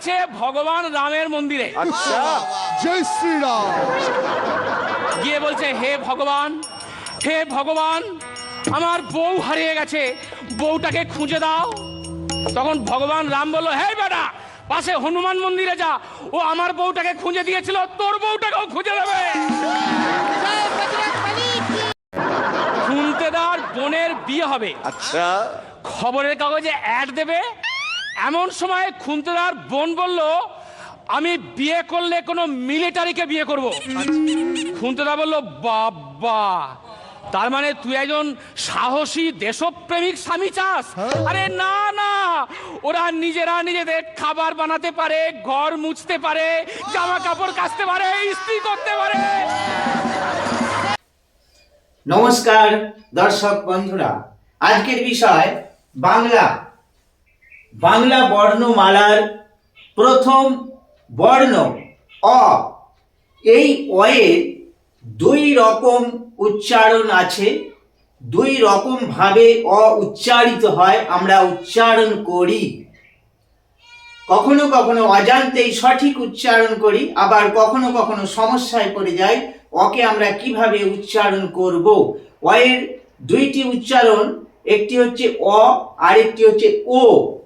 গেছে ভগবান রামের মন্দিরে। আচ্ছা। জয় শ্রীরাম। গিয়ে বলছে হে ভগবান হে ভগবান আমার বউ হারিয়ে গেছে বউটাকে খুঁজে দাও। তখন ভগবান রাম বলল হে বেটা পাশে হনুমান মন্দিরে যা ও আমার বউটাকে খুঁজে দিয়েছিল তোর বউটাকেও খুঁজে দেবে। খুনতেদার বোনের বিয়ে হবে। আচ্ছা। খবরের কাগজে অ্যাড দেবে এমন সময় খুনতেদার বোন বলল আমি বিয়ে করলে কোনো মিলিটারিকে বিয়ে করব। খুনতেদা বলল বাবা তার মানে তুই একজন সাহসী দেশপ্রেমিক স্বামী চাস? আরে না না ওরা নিজেরা নিজেদের খাবার বানাতে পারে ঘর মুছতে পারে জামা কাপড় কাচতে পারে ইস্ত্রি করতে পারে। নমস্কার দর্শক বন্ধুরা আজকের বিষয় বাংলা বাংলা বর্ণমালার প্রথম বর্ণ অ। এই অয়ের দুই রকম উচ্চারণ আছে, দুই রকম ভাবে অ উচ্চারিত হয়, আমরা উচ্চারণ করি। কখনো কখনো অজান্তেই সঠিক উচ্চারণ করি, আবার কখনো কখনো সমস্যায় পড়ে যাই, অকে আমরা কীভাবে উচ্চারণ করব? অয়ের দুইটি উচ্চারণ, একটি হচ্ছে অ আর একটি হচ্ছে ও।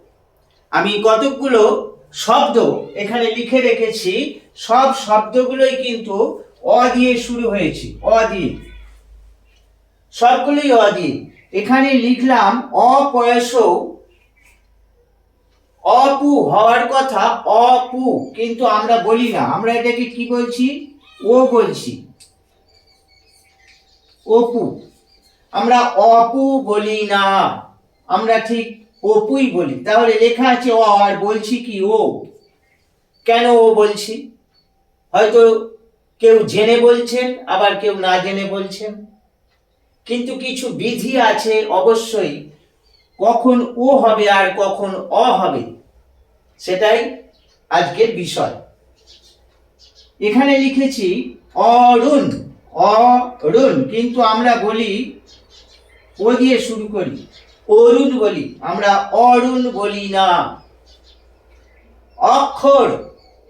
আমি কতকগুলো শব্দ এখানে লিখে রেখেছি, সব শব্দগুলোই কিন্তু অ দিয়ে শুরু হয়েছে, অ দিয়ে। সবগুলোই অ দিয়ে। এখানে লিখলাম অপয়স, অপু হওয়ার কথা অপু, কিন্তু আমরা বলি না। আমরা এটাকে কি বলছি? ও বলছি। অপু। আমরা অপু বলি না। আমরা ঠিক অপুই বলি। তাহলে লেখা আছে অ আর বলছি কি ও। কেন ও বলছি? হয়তো কেউ জেনে বলছেন, আবার কেউ না জেনে বলছেন। কিন্তু কিছু বিধি আছে অবশ্যই। কখন ও হবে আর কখন অ হবে, সেটাই আজকের বিষয়। এখানে লিখেছি, অরুণ অরুণ। কিন্তু আমরা বলি, ও দিয়ে শুরু করি। অরুণ বলি, আমরা অরুণ বলি না। অক্ষর,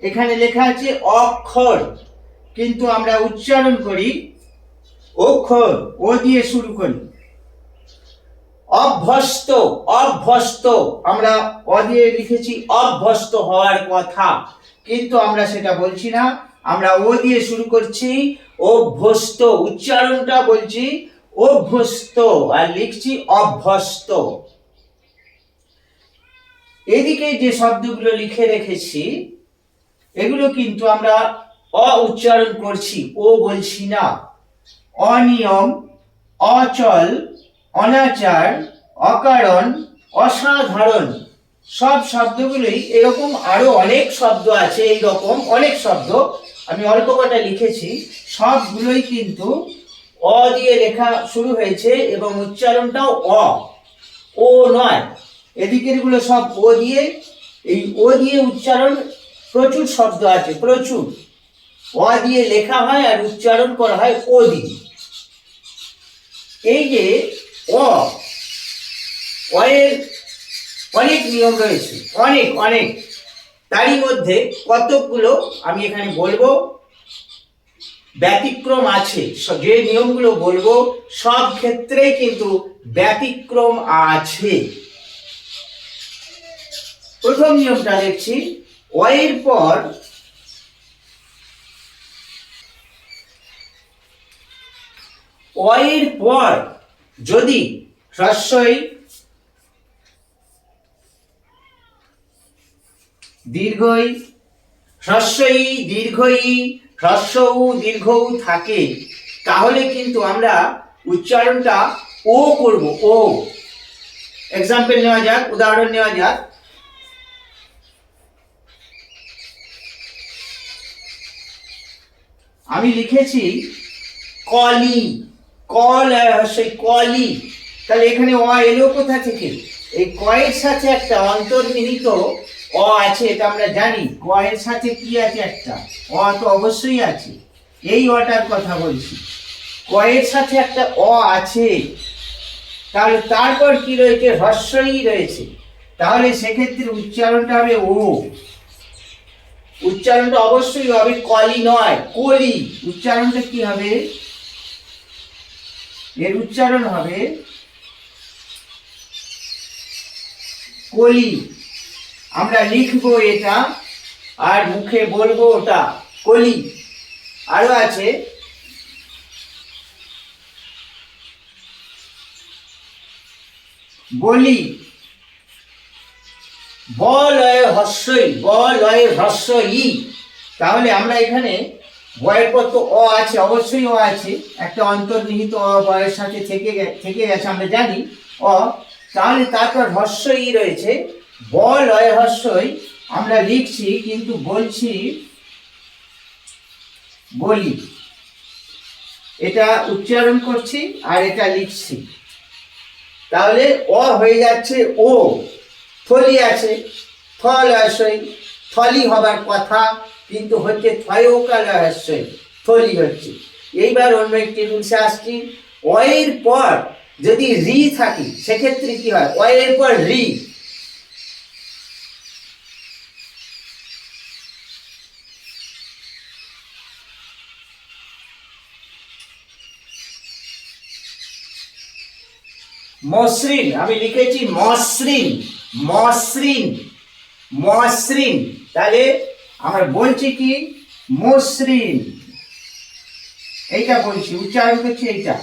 এখানে লেখা আছে অক্ষর, কিন্তু আমরা উচ্চারণ করি অক্ষর, ও দিয়ে শুরু করি। অভ্যস্ত অভ্যস্ত, আমরা অ দিয়ে লিখেছি অভ্যস্ত হওয়ার কথা, কিন্তু আমরা সেটা বলছি না, আমরা ও দিয়ে শুরু করছি অভ্যস্ত, উচ্চারণটা বলছি অভ্যস্ত, আর লিখছি অভ্যস্ত। এদিকে যে শব্দগুলো লিখে রেখেছি, এগুলো কিন্তু আমরা অ উচ্চারণ করছি, ও বলছি না। অনিয়ম, অচল, অনাচার, অকারণ, অসাধারণ, সব শব্দগুলোই এরকম আরও অনেক শব্দ আছে, এইরকম অনেক শব্দ। আমি অল্প কটা লিখেছি, সবগুলোই কিন্তু অ দিয়ে লেখা শুরু হয়েছে এবং উচ্চারণটাও অ। ও নয়। এদিকেরগুলো সব ও দিয়ে, এই ও দিয়ে উচ্চারণ প্রচুর শব্দ আছে, প্রচুর। অ দিয়ে লেখা হয় আর উচ্চারণ করা হয় ও দিয়ে। এই যে অ, অয়ের অনেক নিয়ম রয়েছে, অনেক অনেক। তারই মধ্যে কতকগুলো আমি এখানে বলব? ব্যতিক্রম আছে। যে নিয়মগুলো বলব, সব ক্ষেত্রেই কিন্তু ব্যতিক্রম আছে। প্রথম নিয়মটা দেখছি, অয়ের পর অয়ের পর যদি হ্রস্বই দীর্ঘই হ্রস্বই দীর্ঘই হ্রস্বউ দীর্ঘউ থাকে। তাহলে কিন্তু আমরা উচ্চারণটা ও করব, ও। এক্সাম্পল নেওয়া যাক, উদাহরণ নেওয়া যাক। আমি লিখেছি কলি, কল সেই কলি। তাহলে এখানে অ এলো কোথা থেকে? এই কয়ের সাথে একটা অন্তর্নিহিত অ আছে, এটা আমরা জানি। কয়ের সাথে কি আছে একটা? অ তো অবশ্যই আছে। এই অটার কথা বলছি। কয়ের সাথে একটা অ আছে। তাহলে তারপর কি রয়েছে? হ্রস্বই রয়েছে। তাহলে সেক্ষেত্রে উচ্চারণটা হবে ও। উচ্চারণটা অবশ্যই হবে কলি নয়, কলি। উচ্চারণটা কি হবে? এর উচ্চারণ হবে কলি। আমরা লিখব এটা আর মুখে বলব ওটা, কলি। আরও আছে। বলি। বলয় হস্যই বলয় হস্য ই তাহলে আমরা এখানে বয়ের পর তো অ আছে, অবশ্যই অ আছে। একটা অন্তর্নিহিত অ বয়ের সাথে থেকে থেকে গেছে, আমরা জানি। অ, তাহলে তারপর হস্য ই রয়েছে। বলয় হস্যই, আমরা লিখছি, কিন্তু বলছি, বলি। এটা উচ্চারণ করছি আর এটা লিখছি। তাহলে অ হয়ে যাচ্ছে ও। থলি আছে, থল থলি হবার কথা, কিন্তু হচ্ছে থয়কাল আশয় থলি হচ্ছে। এইবার অন্য একটি রুলসে আসছি। অয়ের পর যদি রি থাকে, সেক্ষেত্রে কি হয়? অয়ের পর রি। মসৃণ, আমি লিখেছি মসৃণ মসৃণ মসৃণ। তাহলে আমরা বলছি কি? মসৃণ। এইটা বলছি, উচ্চারণ করছি এইটা।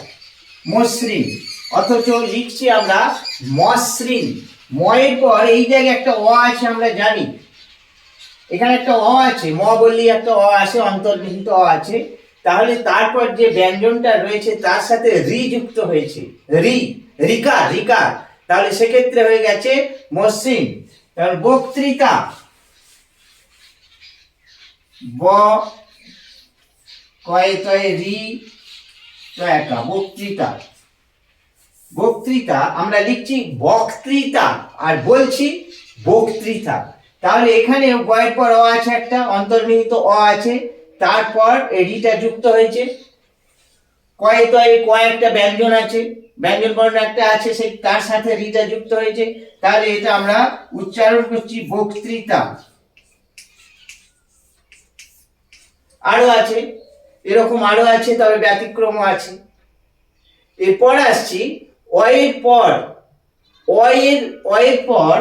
মসৃণ। অথচ লিখছি আমরা মসৃণ। ময়ের পর এই জায়গায় একটা অ আছে, আমরা জানি। এখানে একটা অ আছে, ম বললেই একটা অ আছে অন্তর্নিহিত অ আছে। তাহলে তারপর যে ব্যঞ্জনটা রয়েছে তার সাথে রি যুক্ত হয়েছে। রি, রিকা রিকা। তাহলে সেক্ষেত্রে হয়ে গেছে মসৃণ। বক্তৃতা। তয়ে বক্তৃতা। বক্তৃতা, আমরা লিখছি বক্তৃতা আর বলছি বক্তৃতা। তাহলে এখানে বয়ের পর অ আছে একটা, অন্তর্নিহিত অ আছে। তারপর এডিটা যুক্ত হয়েছে। কয়ে তয়ে কয় ব্যঞ্জন আছে। ব্যঞ্জন বর্ণ একটা আছে সেই তার সাথে রিটা যুক্ত হয়েছে। তাহলে এটা আমরা উচ্চারণ করছি বক্তৃতা। আরও আছে। এরকম আরও আছে, তবে ব্যতিক্রমও আছে। এরপর আসছি, অয়ের পর, অয়ের অয়ের পর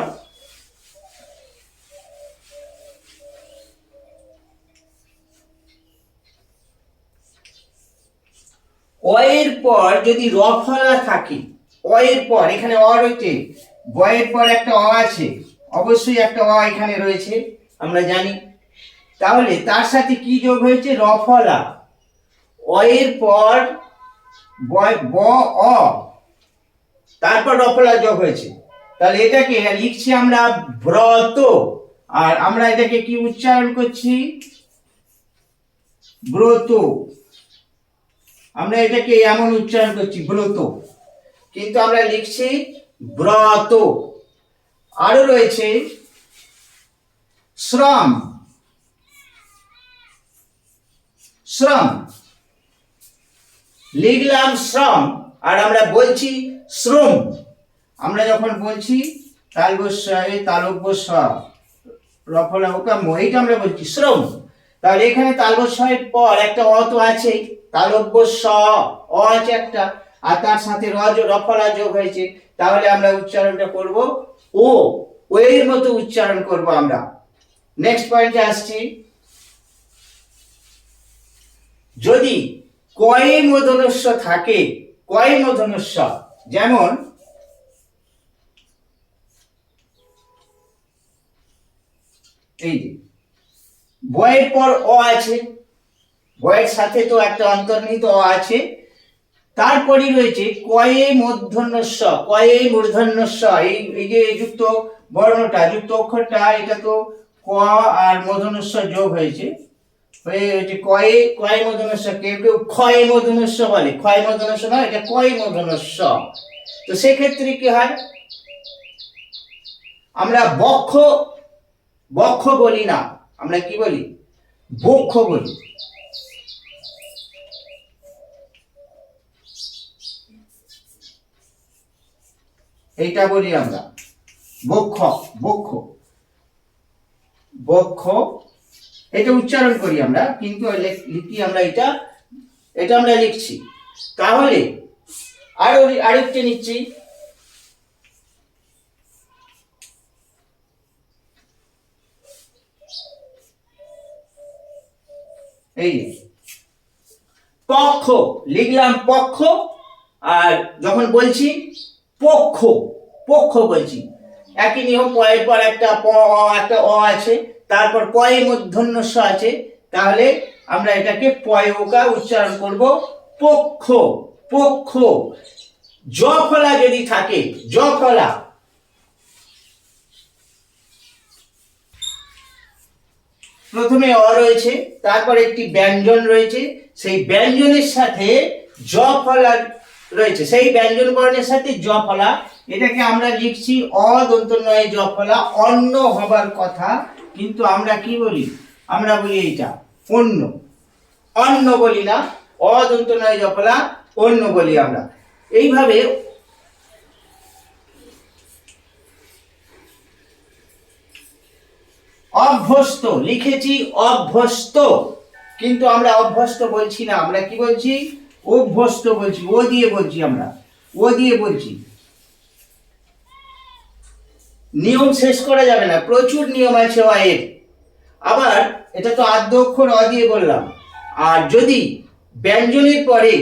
অয়ের পর যদি রফলা থাকে, অয়ের পর, এখানে অ রয়েছে, বয়ের পর একটা অ আছে, অবশ্যই একটা অ এখানে রয়েছে, আমরা জানি। তাহলে তার সাথে কি যোগ হয়েছে? রফলা অয়ের পর ব, অ, তারপর রফলা যোগ হয়েছে। তাহলে এটাকে লিখছি আমরা ব্রত, আর আমরা এটাকে কি উচ্চারণ করছি? ব্রত। আমরা এটাকে এমন উচ্চারণ করছি, ব্রত। কিন্তু আমরা লিখছি ব্রত। আরও রয়েছে, শ্রম। শ্রম। লিখলাম শ্রম, আর আমরা বলছি শ্রম। আমরা যখন বলছি তালবস্যায় তালব্য স রফলা ওকাম্য এইটা আমরা বলছি শ্রম। তাহলে এখানে তালবস্যায়ের পর একটা অ তো আছেই তালব্য আছে একটা, আর তার সাথে রজ রফলা যোগ হয়েছে। তাহলে আমরা উচ্চারণটা করব ও ও এর মতো উচ্চারণ করব আমরা। নেক্সট পয়েন্টে আসছি। যদি কয়ে মূর্ধন্যস্ব থাকে, কয়ে মূর্ধন্যস্ব যেমন এই যে বয়ের পর অ আছে। বয়ের সাথে তো একটা অন্তর্নিহিত অ আছে। তারপরই রয়েছে কয়ে মূর্ধন্যস্ব কয়ে মূর্ধন্যস্ব এই এই যে যুক্ত বর্ণটা, যুক্ত অক্ষরটা, এটা তো ক আর মূর্ধন্যস্ব যোগ হয়েছে। হয়ে হচ্ছে কয়ে কয়ে মূর্ধন্যস্ব কেউ কেউ ক্ষয়ে মূর্ধন্যস্ব বলে। ক্ষয় মূর্ধন্যস্ব নয়, এটা কয়ে মূর্ধন্যস্ব তো সেক্ষেত্রে কি হয়? আমরা বক্ষ বক্ষ বলি না। আমরা কি বলি? বক্ষ বলি। এইটা বলি আমরা। বক্ষ বক্ষ বক্ষ এটা উচ্চারণ করি আমরা, কিন্তু লিখি আমরা এটা এটা আমরা লিখছি। তাহলে আরও, আরেকটা নিচ্ছি। এই পক্ষ, লিখলাম পক্ষ, আর যখন বলছি পক্ষ পক্ষ বলছি, একই নিয়ম পয়ের পর একটা প একটা অ আছে, তারপর পয়ে মূর্ধন্যস্ব আছে, তাহলে আমরা এটাকে পয়োকা উচ্চারণ করব পক্ষ পক্ষ জ ফলা যদি থাকে জ ফলা প্রথমে অ রয়েছে, তারপর একটি ব্যঞ্জন রয়েছে। সেই ব্যঞ্জনের সাথে জ ফলা রয়েছে। সেই ব্যঞ্জন বর্ণের সাথে জ ফলা, এটাকে আমরা লিখছি অদন্ত নয় জ ফলা, অন্য হবার কথা, কিন্তু আমরা কি বলি? আমরা বলি এইটা, অন্য। অন্য বলি না অদন্ত নয় জ ফলা, অন্য বলি আমরা। এইভাবে অভ্যস্ত, লিখেছি অভ্যস্ত। কিন্তু আমরা অভ্যস্ত বলছি না, আমরা কি বলছি? অভ্যস্ত বলছি, ও দিয়ে বলছি আমরা, ও দিয়ে বলছি। নিয়ম শেষ করা যাবে না, প্রচুর নিয়ম আছে অয়ের আবার এটা তো আদ্য অক্ষর অ দিয়ে বললাম। আর যদি ব্যঞ্জনের পরে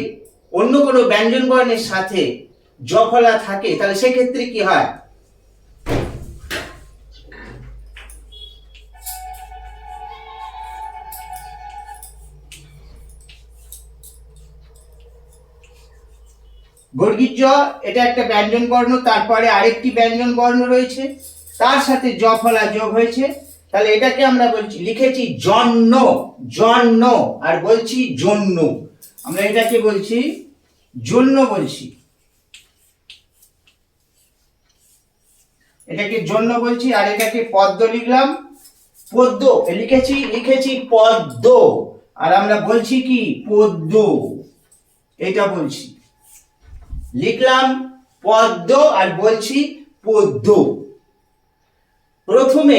অন্য কোনো ব্যঞ্জন বর্ণের সাথে জফলা থাকে, তাহলে সেক্ষেত্রে কি হয়? বর্গীর জ এটা একটা ব্যঞ্জন বর্ণ, তারপরে আরেকটি ব্যঞ্জন বর্ণ রয়েছে। তার সাথে জ ফলা যোগ হয়েছে। তাহলে এটাকে আমরা বলছি, লিখেছি জন্য জন্য, আর বলছি জন্য। আমরা এটাকে বলছি জন্য বলছি। এটাকে জন্য বলছি, আর এটাকে পদ্ম লিখলাম। পদ্ম লিখেছি লিখেছি পদ্ম আর আমরা বলছি কি? পদ্ম এটা বলছি। লিখলাম পদ্ম আর বলছি পদ্ম। প্রথমে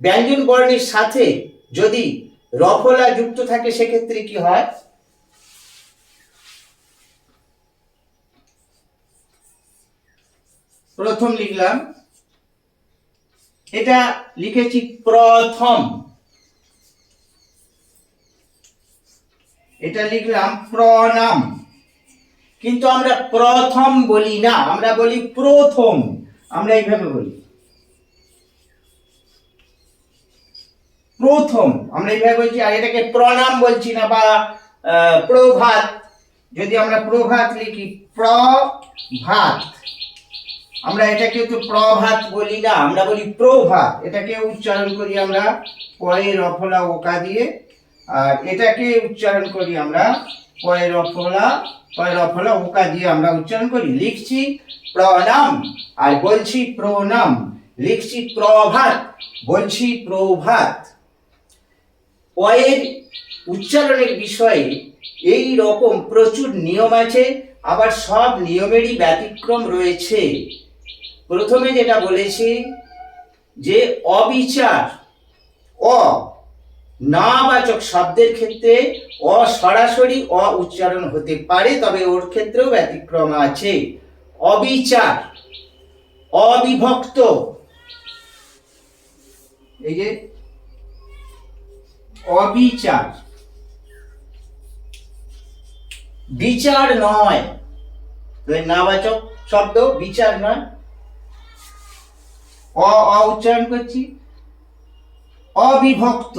ব্যঞ্জন বর্ণের সাথে যদি রফলা যুক্ত থাকে, সেক্ষেত্রে কি হয়? প্রথম লিখলাম। এটা লিখেছি প্রথম। এটা লিখলাম প্রণাম। কিন্তু আমরা প্রথম বলি না, আমরা বলি প্রথম। আমরা এইভাবে বলি। প্রথম, আমরা এইভাবে বলছি, আর এটাকে প্রণাম বলছি না, বা প্রভাত। যদি আমরা প্রভাত লিখি, প্রভাত। আমরা এটাকে তো প্রভাত বলি না, আমরা বলি প্রভাত। এটাকে উচ্চারণ করি আমরা পরে রফলা ওকা দিয়ে, আর এটাকে উচ্চারণ করি আমরা পরে রফলা পরে রফলা ওকা দিয়ে আমরা উচ্চারণ করি। লিখছি প্রণাম আর বলছি প্রণাম। লিখছি প্রভাত, বলছি প্রভাত। পয়ের উচ্চারণের বিষয়ে এই রকম প্রচুর নিয়ম আছে, আবার সব নিয়মেরই ব্যতিক্রম রয়েছে। প্রথমে যেটা বলেছি, যে অবিচার, অ নাবাচক শব্দের ক্ষেত্রে অ সরাসরি অ উচ্চারণ হতে পারে, তবে ওর ক্ষেত্রেও ব্যতিক্রম আছে। অবিচার, অবিভক্ত। এই যে, অবিচার। বিচার নয়। নাবাচক শব্দ বিচার নয়। অ উচ্চারণ করছি। অবিভক্ত।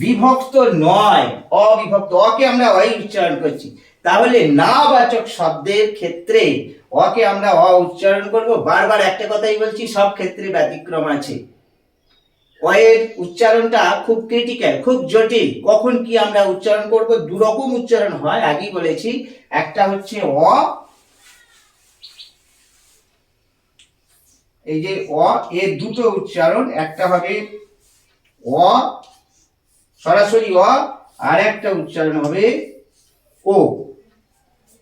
বিভক্ত নয়, অবিভক্ত। অকে আমরা অই উচ্চারণ করছি। তাহলে নাবাচক শব্দের ক্ষেত্রে অকে আমরা অ উচ্চারণ করব। বারবার একটা কথাই বলছি, সব ক্ষেত্রে ব্যতিক্রম আছে। অয়ের উচ্চারণটা খুব ক্রিটিক্যাল খুব জটিল। কখন কি আমরা উচ্চারণ করব? দু রকম উচ্চারণ হয়, আগেই বলেছি। একটা হচ্ছে অ, এই যে অ, এর দুটো উচ্চারণ, একটা হবে অ সরাসরি অ, আর একটা উচ্চারণ হবে ও।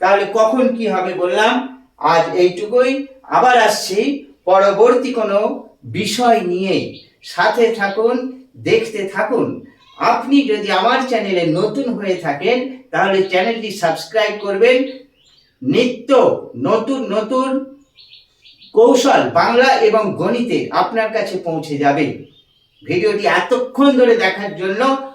তাহলে কখন কি হবে বললাম? আজ এইটুকুই। আবার আসছি পরবর্তী কোনো বিষয় নিয়ে। সাথে থাকুন, দেখতে থাকুন। আপনি যদি আমার চ্যানেলে নতুন হয়ে থাকেন, তাহলে চ্যানেলটি সাবস্ক্রাইব করবেন। নিত্য নতুন নতুন কৌশল বাংলা এবং গণিতে আপনার কাছে পৌঁছে যাবে। ভিডিওটি এতক্ষণ ধরে দেখার জন্য